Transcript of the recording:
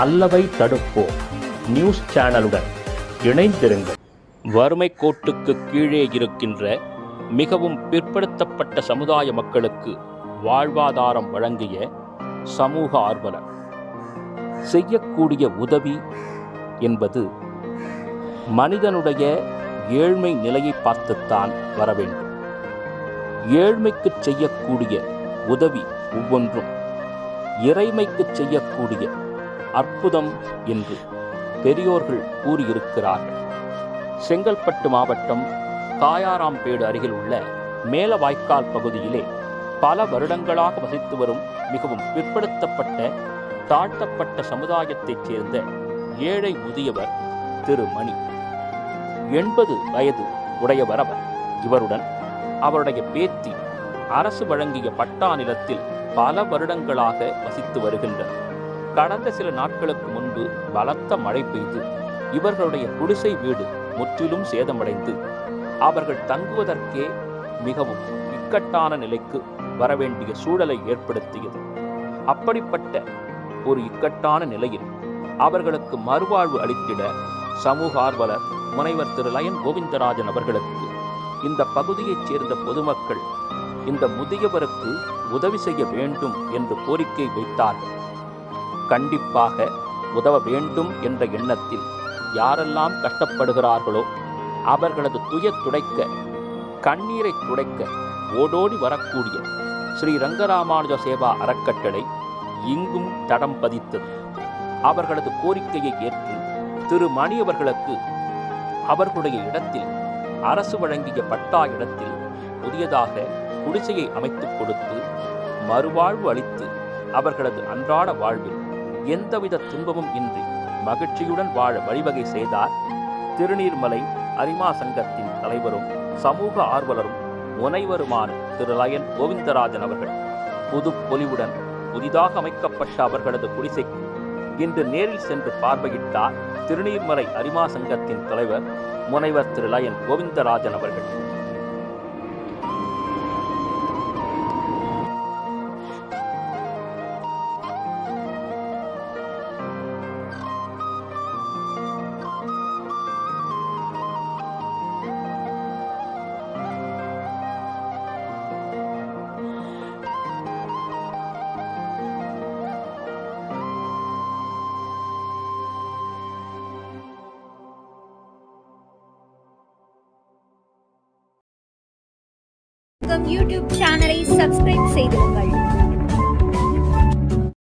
அல்லவை தடுப்போம். News சேனலுடன் இணைந்திருங்கள். வறுமை கோட்டுக்கு கீழே இருக்கின்ற மிகவும் பிற்படுத்தப்பட்ட சமுதாய மக்களுக்கு வாழ்வாதாரம் வழங்கிய சமூக ஆர்வலர். செய்யக்கூடிய உதவி என்பது மனிதனுடைய ஏழ்மை நிலையை பார்த்துத்தான் வர வேண்டும். ஏழ்மைக்கு செய்யக்கூடிய உதவி ஒவ்வொன்றும். இறைமைக்கு செய்யக்கூடிய அற்புதம் என்று பெரியோர்கள் கூறியிருக்கிறார்கள். செங்கல்பட்டு மாவட்டம் காயாராம்பேடு அருகில் உள்ள மேலவாய்க்கால் பகுதியிலே பல வருடங்களாக வசித்து வரும் மிகவும் பிற்படுத்தப்பட்ட தாழ்த்தப்பட்ட சமுதாயத்தைச் சேர்ந்த ஏழை முதியவர் திரு. மணி. எண்பது வயது உடையவர் அவர். இவருடன் அவருடைய பேத்தி அரசு வழங்கிய பட்டா நிலத்தில் பல வருடங்களாக வசித்து வருகின்றனர். கடந்த சில நாட்களுக்கு முன்பு பலத்த மழை பெய்து இவர்களுடைய குடிசை வீடு முற்றிலும் சேதமடைந்து அவர்கள் தங்குவதற்கே மிகவும் இக்கட்டான நிலைக்கு வரவேண்டிய சூழலை ஏற்படுத்தியது. அப்படிப்பட்ட ஒரு இக்கட்டான நிலையில் அவர்களுக்கு மறுவாழ்வு அளித்திட சமூக ஆர்வலர் முனைவர் திரு. லயன் கோவிந்தராஜன் அவர்களுக்கு இந்த பகுதியைச் சேர்ந்த பொதுமக்கள் இந்த முதியவருக்கு உதவி செய்ய வேண்டும் என்று கோரிக்கை வைத்தார்கள். கண்டிப்பாக உதவ வேண்டும் என்ற எண்ணத்தில் யாரெல்லாம் கஷ்டப்படுகிறார்களோ அவர்களது துய துடைக்க கண்ணீரை துடைக்க ஓடோடி வரக்கூடிய ஸ்ரீ ரங்கராமானுஜ சேவா அறக்கட்டளை இங்கும் தடம் பதித்தது. அவர்களது கோரிக்கையை ஏற்று திரு மணி அவர்களுக்கு அவர்களுடைய இடத்தில் அரசு வழங்கிய பட்டா இடத்தில் புதியதாக குடிசையை அமைத்துக் கொடுத்து மறுவாழ்வு அளித்து அவர்களது அன்றாட வாழ்வில் எந்தவித துன்பமும் இன்றி மகிழ்ச்சியுடன் வாழ வழிவகை செய்தார். திருநீர்மலை அரிமா சங்கத்தின் தலைவரும் சமூக ஆர்வலரும் முனைவருமான திரு லயன் கோவிந்தராஜன் அவர்கள் புது பொலிவுடன் புதிதாக அமைக்கப்பட்ட அவர்களது குடிசைக்கு இன்று நேரில் சென்று பார்வையிட்டார் திருநீர்மலை அரிமா சங்கத்தின் தலைவர் முனைவர் திரு லயன் கோவிந்தராஜன் அவர்கள். உங்கள் யூடியூப் சேனலை சப்ஸ்கிரைப் செய்திருங்கள்